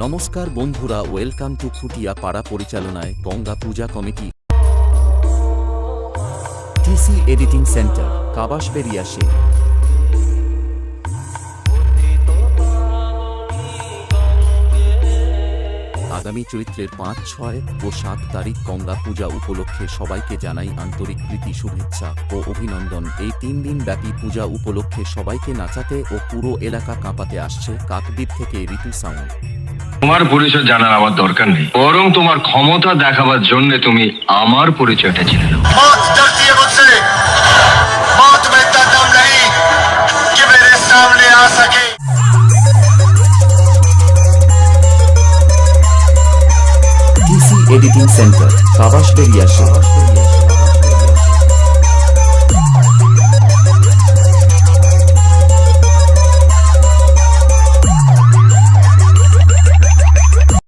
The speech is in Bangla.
নমস্কার বন্ধুরা, ওয়েলকাম টু খুটিয়া পাড়া পরিচালনায় Ganga Puja committee. TC editing centre কাবাস বেরিয়াসে আগামী চৈত্রের পাঁচ, ছয় ও সাত তারিখ গঙ্গা পূজা উপলক্ষে সবাইকে জানাই আন্তরিক প্রীতি, শুভেচ্ছা ও অভিনন্দন। এই তিন দিন ব্যাপী পূজা উপলক্ষে সবাইকে নাচাতে ও পুরো এলাকা কাঁপাতে আসছে কাকদ্বীপ থেকে ঋতু সাউন্ড। তোমার পরিচয় জানার আমার দরকার নেই। বরং তোমার ক্ষমতা দেখাবার জন্য তুমি আমার পরিচয়টা জেনে এডিটিং সেন্টার সাবাস বেরিয়ে আসে